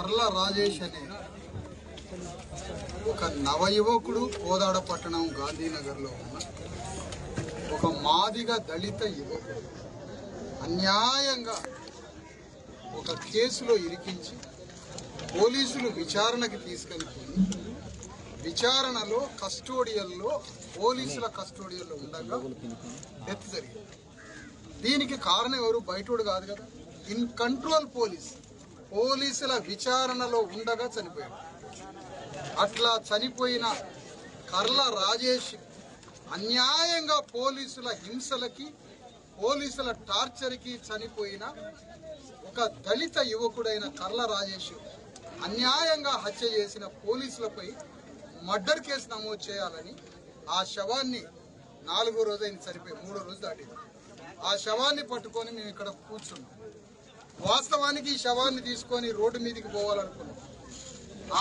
కర్ల రాజేష్ అనే ఒక నవయువకుడు కోదాడ పట్టణం గాంధీనగర్లో ఉన్న ఒక మాదిగ దళిత యువకుడు. అన్యాయంగా ఒక కేసులో ఇరికించి పోలీసులు విచారణకి తీసుకెళ్తుంది విచారణలో కస్టోడియల్లో పోలీసుల కస్టోడియల్లో ఉండగా డెత్ జరిగింది. దీనికి కారణం ఎవరు? బయటోడు కాదు కదా. In control police. పోలీసుల విచారణలో ఉండగా చనిపోయాడు. అట్లా చనిపోయిన కర్ల రాజేష్ అన్యాయంగా పోలీసుల హింసలకి పోలీసుల టార్చర్కి చనిపోయిన ఒక దళిత యువకుడైన కర్ల రాజేష్ అన్యాయంగా హత్య చేసిన పోలీసులపై మర్డర్ కేసు నమోదు చేయాలని ఆ శవాన్ని నాలుగో రోజు అయిన చనిపోయి మూడో రోజు దాటింది. ఆ శవాన్ని పట్టుకొని మేము ఇక్కడ కూర్చున్నాం. వాస్తవానికి ఈ శవాన్ని తీసుకొని రోడ్డు మీదకి పోవాలనుకున్నాం.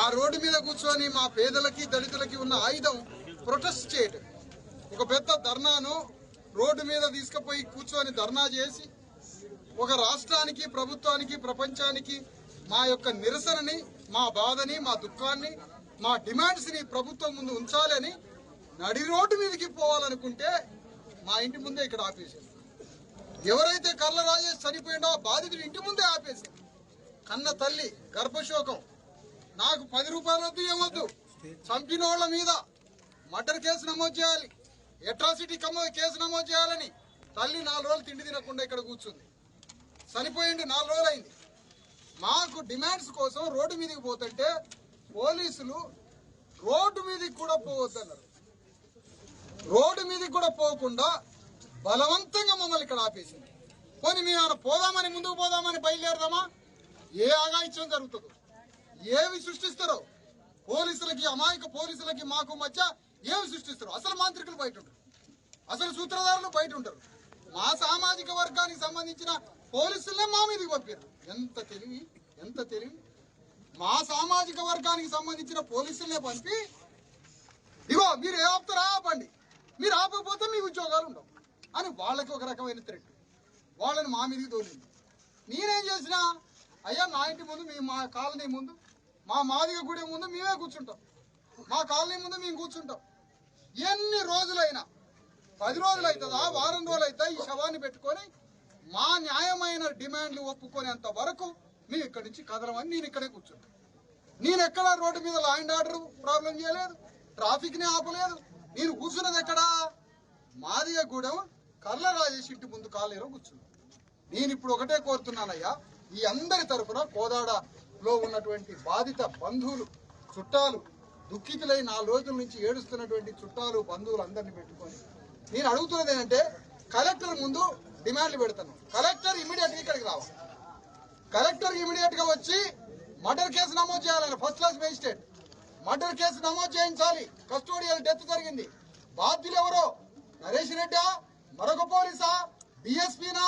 ఆ రోడ్డు మీద కూర్చొని మా పేదలకి దళితులకి ఉన్న ఆయుధం ప్రొటెస్ట్ చేయటం. ఒక పెద్ద ధర్నాను రోడ్డు మీద తీసుకుపోయి కూర్చొని ధర్నా చేసి ఒక రాష్ట్రానికి ప్రభుత్వానికి ప్రపంచానికి మా యొక్క నిరసనని మా బాధని మా దుఃఖాన్ని మా డిమాండ్స్ని ప్రభుత్వం ముందు ఉంచాలని నడి రోడ్డు మీదకి పోవాలనుకుంటే మా ఇంటి ముందే ఇక్కడ ఆపేసింది ఎవరైతే కర్ల రాజేష్ చనిపోయిండో బాధితుడు ఇంటి ముందే ఆపేసి కన్న తల్లి గర్భశోకం నాకు పది రూపాయలు వద్దు ఏమొద్దు చంపిన వాళ్ళ మీద మర్డర్ కేసు నమోదు చేయాలి. అట్రాసిటీ కమో కేసు నమోదు చేయాలని తల్లి నాలుగు రోజులు తిండి తినకుండా ఇక్కడ కూర్చుంది. చనిపోయింది నాలుగు రోజులు అయింది మాకు డిమాండ్స్ కోసం రోడ్డు మీదకి పోతుంటే పోలీసులు రోడ్డు మీదకి కూడా పోవద్దన్నారు. రోడ్డు మీదకి కూడా పోకుండా బలవంతంగా మమ్మల్ని ఇక్కడ ఆపేసింది. పోనీ మేము పోదామని ముందుకు పోదామని బయలుదేరదామా? ఏ ఆగాయిత్యం జరుగుతుందో ఏవి సృష్టిస్తారో పోలీసులకి అమాయక పోలీసులకి మాకు మధ్య ఏమి సృష్టిస్తారు అసలు మాంత్రికులు బయట ఉంటారు అసలు సూత్రధారులు బయట ఉంటారు మా సామాజిక వర్గానికి సంబంధించిన పోలీసులనే మా మీదకి పంపారు. ఎంత తెలివి ఎంత తెలివి. మా సామాజిక వర్గానికి సంబంధించిన పోలీసులనే పంపి ఇగో మీరు ఏ ఆపుతారా ఆపండి. మీరు ఆపకపోతే మీ ఉద్యోగాలు ఉండవు. అని వాళ్ళకి ఒక రకమైన థ్రెట్ వాళ్ళని మా మీదకి తోలింది. నేనేం చేసినా అయ్యా నా ఇంటి ముందు మీ మా కాలనీ ముందు మా మాదిగ గుడి ముందు మేమే కూర్చుంటాం. మా కాలనీ ముందు మేము కూర్చుంటాం. ఎన్ని రోజులైనా పది రోజులు అవుతుందా వారం రోజులు అవుతా ఈ శవాన్ని పెట్టుకొని మా న్యాయమైన డిమాండ్లు ఒప్పుకునేంత వరకు మేము ఇక్కడి నుంచి కదలమని నేను ఇక్కడే కూర్చుంటాను నేను ఎక్కడ రోడ్డు మీద లా అండ్ ఆర్డర్ ప్రాబ్లం చేయలేదు ట్రాఫిక్ని ఆపలేదు నేను కూర్చున్నది ఎక్కడా? మాదిగగూడెం కర్ల రాజేష్ ఇంటి ముందు కాలేరు కూర్చున్నాను నేను ఇప్పుడు ఒకటే కోరుతున్నానయ్యా ఈ అందరి తరఫున కోదాడలో ఉన్నటువంటి బాధిత బంధువులు చుట్టాలు దుఃఖితులై నాలుగు రోజుల నుంచి ఏడుస్తున్నటువంటి చుట్టాలు బంధువులు అందరిని పెట్టుకొని నేను అడుగుతున్నది ఏంటంటే కలెక్టర్ ముందు డిమాండ్లు పెడతాను. కలెక్టర్ ఇమీడియట్గా ఇక్కడికి రావాలి. కలెక్టర్ ఇమీడియట్గా వచ్చి మర్డర్ కేసు నమోదు చేయాలని first class magistrate murder case నమోదు చేయించాలి. కస్టోడియల్ డెత్ జరిగింది. బాధ్యులు ఎవరో? నరేష్ రెడ్డా మరొక పోలీసా? డిఎస్పీనా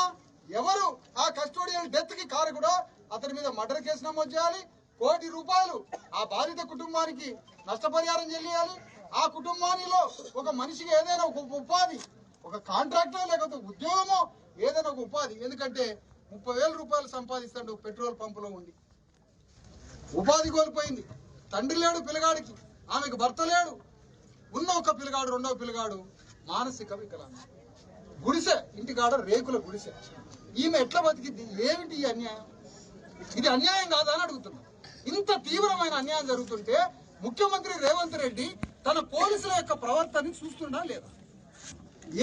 ఎవరు? ఆ కస్టోడియల్ డెత్కి కారకుడో అతని మీద మర్డర్ కేసు నమోదు చేయాలి. కోటి రూపాయలు ఆ బాధిత కుటుంబానికి నష్టపరిహారం చెల్లియాలి. ఆ కుటుంబానిలో ఒక మనిషికి ఏదైనా ఒక ఉపాధి ఒక కాంట్రాక్టర్ లేకపోతే ఉద్యోగమో ఏదైనా ఒక ఉపాధి. ఎందుకంటే ముప్పై వేల రూపాయలు సంపాదిస్తాడు పెట్రోల్ పంపులో ఉండి. ఉపాధి కోల్పోయింది. తండ్రి లేడు పిల్లగాడికి. ఆమెకు భర్త లేడు. ఉన్న ఒక పిల్లగాడు రెండవ పిల్లగాడు మానసిక వికలాంగ గుడిసె ఇంటికాడ రేకుల గుడిసె. ఈమె ఎట్లా బతికింది ఏమిటి ఈ అన్యాయం? ఇది అన్యాయం కాదా అని అడుగుతున్నా. ఇంత తీవ్రమైన అన్యాయం జరుగుతుంటే ముఖ్యమంత్రి రేవంత్ రెడ్డి తన పోలీసుల యొక్క ప్రవర్తనని చూస్తుండా లేదా?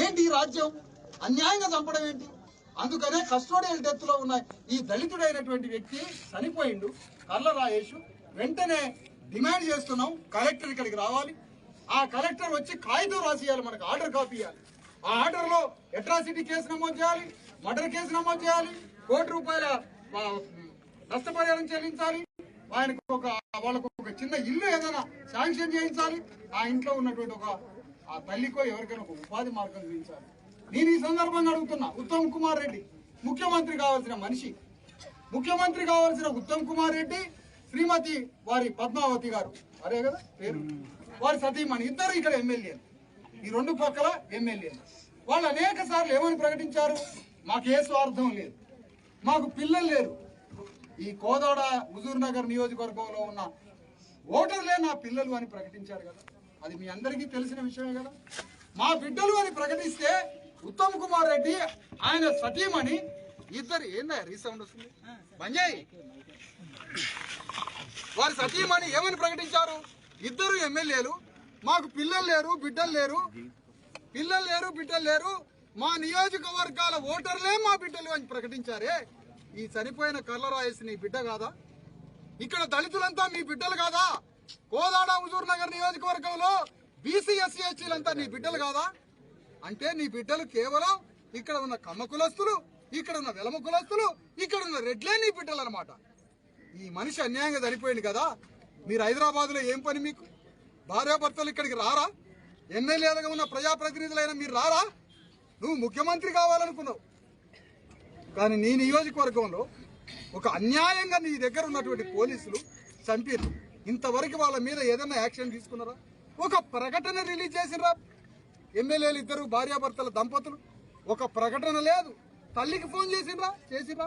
ఏంటి ఈ రాజ్యం? అన్యాయంగా చంపడం ఏంటి? అందుకనే కస్టోడియల్ డెత్లో ఉన్న ఈ దళితుడైనటువంటి వ్యక్తి చనిపోయిండు. కర్ల రాయేష్. వెంటనే డిమాండ్ చేస్తున్నాం కలెక్టర్ ఇక్కడికి రావాలి. ఆ కలెక్టర్ వచ్చి కాగితం రాసియాలి మనకు ఆర్డర్ కాపీ ఇవ్వాలి ఆ ఆర్డర్లో అట్రాసిటీ కేసు నమోదు చేయాలి మర్డర్ కేసు నమోదు చేయాలి కోటి రూపాయల నష్టపరిహారం చెల్లించాలి. ఆయనకు ఒక వాళ్ళకు ఒక చిన్న ఇల్లు ఏదైనా శాంక్షన్ చేయించాలి. ఆ ఇంట్లో ఉన్నటువంటి ఒక ఆ తల్లికో ఎవరికైనా ఒక ఉపాధి మార్గం చూపించాలి. నేను ఈ సందర్భంగా అడుగుతున్నా ఉత్తమ్ కుమార్ రెడ్డి ముఖ్యమంత్రి కావాల్సిన మనిషి. ముఖ్యమంత్రి కావాల్సిన ఉత్తమ్ కుమార్ రెడ్డి శ్రీమతి వారి పద్మావతి గారు. అరే కదా పేరు? వారి సతీమణి ఇద్దరు ఇక్కడ ఎమ్మెల్యేలు. ఈ రెండు పక్కల ఎమ్మెల్యేలు. వాళ్ళు అనేక సార్లు ఏమని ప్రకటించారు? మాకు ఏ స్వార్థం లేదు. మాకు పిల్లలు లేరు. ఈ కోదాడ హుజూర్ నగర్ నియోజకవర్గంలో ఉన్న ఓటర్లే నా పిల్లలు అని ప్రకటించారు కదా. అది మీ అందరికీ తెలిసిన విషయమే కదా. మా బిడ్డలు అని ప్రకటిస్తే ఉత్తమ్ కుమార్ రెడ్డి ఆయన సతీమణి ఇద్దరు ఏందా రీసౌండ్ వస్తుంది? బంజాయి. వారి సతీమణి ఏమని ప్రకటించారు? ఇద్దరు ఎమ్మెల్యేలు మాకు పిల్లలు లేరు బిడ్డలు లేరు. పిల్లలు లేరు బిడ్డలు లేరు. మా నియోజకవర్గాల ఓటర్లే మా బిడ్డలు అని ప్రకటించారే. ఈ చనిపోయిన కర్లరాయస్ నీ బిడ్డ కాదా? ఇక్కడ దళితులంతా మీ బిడ్డలు కాదా? కోదాడ హుజూర్ నగర్ నియోజకవర్గంలో బీసీ ఎస్సీ నీ బిడ్డలు కాదా? అంటే నీ బిడ్డలు కేవలం ఇక్కడ ఉన్న కమ్మ కులస్తులు ఇక్కడ ఉన్న వెలమ కులస్తులు ఇక్కడ ఉన్న రెడ్లే నీ బిడ్డలు అనమాట ఈ మనిషి అన్యాయంగా చనిపోయింది కదా? మీరు హైదరాబాద్లో ఏం పని మీకు? భార్యాభర్తలు ఇక్కడికి రారా? ఎమ్మెల్యేలుగా ఉన్న ప్రజాప్రతినిధులైన మీరు రారా? నువ్వు ముఖ్యమంత్రి కావాలనుకున్నావు. కానీ నీ నియోజకవర్గంలో ఒక అన్యాయంగా నీ దగ్గర ఉన్నటువంటి పోలీసులు చంపారు ఇంతవరకు వాళ్ళ మీద ఏదైనా యాక్షన్ తీసుకున్నారా? ఒక ప్రకటన రిలీజ్ చేసినరా ఎమ్మెల్యేలు ఇద్దరు భార్యాభర్తల దంపతులు. ఒక ప్రకటన లేదు. తల్లికి ఫోన్ చేసిండ్రా? చేసిరా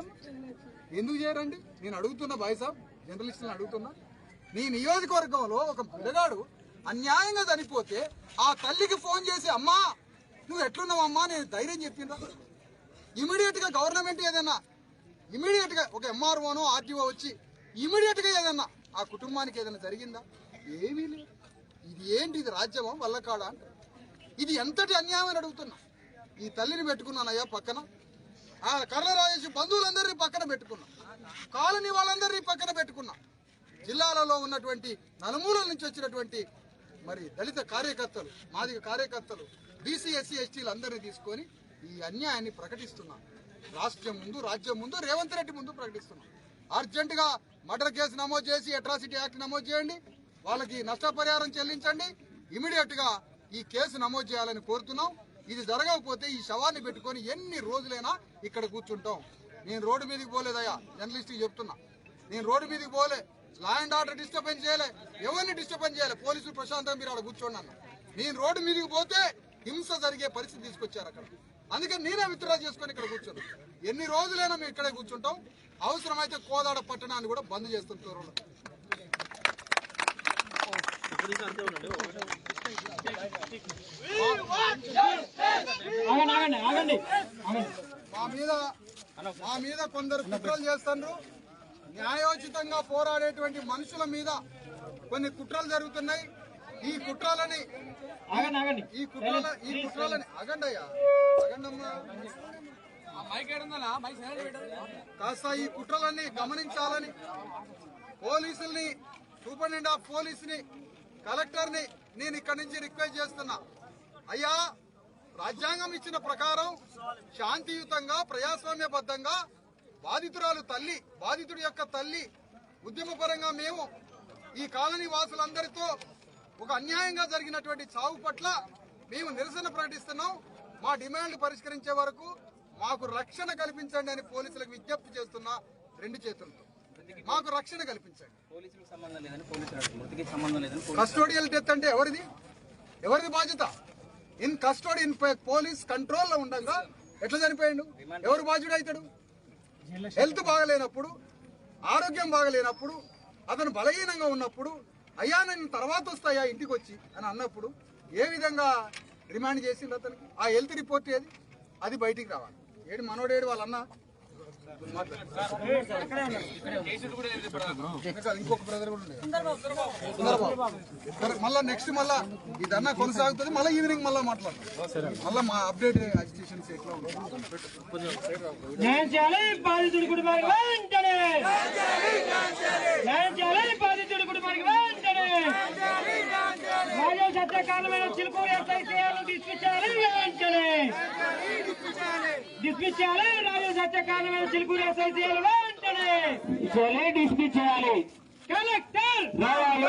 ఎందుకు చేయరండి? నేను అడుగుతున్నా బాయ్ సాబ్ జర్నలిస్టులను అడుగుతున్నా. నీ నియోజకవర్గంలో ఒక పిల్లగాడు అన్యాయంగా చనిపోతే ఆ తల్లికి ఫోన్ చేసి అమ్మా నువ్వు ఎట్లున్నావు అమ్మా? నేను ధైర్యం చెప్పిండ్రా. ఇమీడియట్గా గవర్నమెంట్ ఏదైనా ఇమీడియట్గా ఒక ఎంఆర్ఓనో ఆర్టీఓ వచ్చి ఇమీడియట్గా ఏదన్నా ఆ కుటుంబానికి ఏదైనా జరిగిందా? ఏమీ లేదు. ఇది ఏంటి? ఇది రాజ్యమా? వల్లకాడ అంటారు. ఇది ఎంతటి అన్యాయం అని అడుగుతున్నా. ఈ తల్లిని పెట్టుకున్నానయ్యా పక్కన. ఆ కర్ర రాజేష్ బంధువులందరినీ పక్కన పెట్టుకున్నా. కాలనీ వాళ్ళందరినీ పక్కన పెట్టుకున్నా. జిల్లాలలో ఉన్నటువంటి నలుమూలల నుంచి వచ్చినటువంటి మరి దళిత కార్యకర్తలు మాదిగ కార్యకర్తలు బీసీ ఎస్సీ ఎస్టీలు అందరినీ తీసుకొని ఈ అన్యాయాన్ని ప్రకటిస్తున్నా. రాష్ట్రం ముందు రాజ్యం ముందు రేవంత్ రెడ్డి ముందు ప్రకటిస్తున్నాం. అర్జెంటుగా మర్డర్ కేసు నమోదు చేసి అట్రాసిటీ యాక్ట్ నమోదు చేయండి. వాళ్ళకి నష్టపరిహారం చెల్లించండి. ఇమీడియట్గా ఈ కేసు నమోదు చేయాలని కోరుతున్నాం. ఇది జరగకపోతే ఈ శవాన్ని పెట్టుకొని ఎన్ని రోజులైనా ఇక్కడ కూర్చుంటాం. నేను రోడ్డు మీదకి పోలేదయ్యా జర్నలిస్ట్కి చెప్తున్నా. నేను రోడ్డు మీదకి పోలే. లా అండ్ ఆర్డర్ డిస్టర్బెన్స్ చేయలే. ఎవరిని డిస్టర్బెన్స్ చేయలే? పోలీసులు ప్రశాంతంగా మీరు అక్కడ కూర్చోండి అన్న నేను రోడ్డు మీదకి పోతే హింస జరిగే పరిస్థితి తీసుకొచ్చారు అక్కడ. అందుకని నేనే విత్డ్రా చేసుకొని ఇక్కడ కూర్చోను ఎన్ని రోజులైనా మేము ఇక్కడే కూర్చుంటాం. అవసరమైతే కోదాడ పట్టణాన్ని కూడా బంద్ చేస్తాం త్వరలో. మా మీద మా మీద కొందరు కుట్రలు చేస్తున్నారు న్యాయోచితంగా పోరాడేటువంటి మనుషుల మీద కొన్ని కుట్రలు జరుగుతున్నాయి. ఈ కుట్రలని ఈ కుట్రల ఈ కుట్రలని అగండయ్యా అగండమ్మా కాస్త ఈ కుట్రలన్నీ గమనించాలని పోలీసుల్ని సూపరింటెండెంట్ ఆఫ్ పోలీసుని కలెక్టర్ని నేను ఇక్కడి నుంచి రిక్వెస్ట్ చేస్తున్నా. అయ్యా రాజ్యాంగం ఇచ్చిన ప్రకారం శాంతియుతంగా ప్రజాస్వామ్యబద్ధంగా బాధితురాలు తల్లి బాధితుడి యొక్క తల్లి ఉద్యమపరంగా మేము ఈ కాలనీ వాసులందరితో ఒక అన్యాయంగా జరిగినటువంటి చావు పట్ల మేము నిరసన ప్రకటిస్తున్నాం. మా డిమాండ్ పరిష్కరించే వరకు మాకు రక్షణ కల్పించండి అని పోలీసులకు విజ్ఞప్తి చేస్తున్నా రెండు చేతులతో. మాకు రక్షణ కల్పించండి. కస్టోడియల్ డెత్ అంటే ఎవరిది? ఎవరిది బాధ్యత? ఇన్ కస్టోడి ఇన్ పోలీస్ కంట్రోల్లో ఉండగా ఎట్లా చనిపోయాడు? ఎవరు బాధ్యుడు అవుతాడు హెల్త్ బాగలేనప్పుడు ఆరోగ్యం బాగలేనప్పుడు అతను బలహీనంగా ఉన్నప్పుడు అయ్యా నేను తర్వాత వస్తాయా ఇంటికి వచ్చి అని అన్నప్పుడు ఏ విధంగా రిమాండ్ చేసిండ్రు అతనికి? ఆ హెల్త్ రిపోర్ట్ ఏది? అది బయటికి రావాలి. ఏడు మనోడేడు వాళ్ళన్న ఇంకొక బ్రదర్ కూడా మళ్ళా నెక్స్ట్ మళ్ళా ఇదన్నా కొనసాగుతుంది మళ్ళీ ఈవినింగ్ మళ్ళీ మాట్లాడతాం. మళ్ళా మా అప్డేట్ అజిటేషన్స్ ఎట్లా బాధితుడి కుటుంబానికి వెంటనే. బాధితుడి కుటుంబానికి వెంటనే. సత్యకాలమైన చిలుకూరు ఎస్ఐ డిస్మిస్ డిస్మిస్ చేయాలి రాజీవ్ సత్యకాలమైన చిలుకూరు ఎస్ఐసీఆర్ వెంటనే. డిస్మిస్ చేయాలి. కలెక్టర్! రావాలి.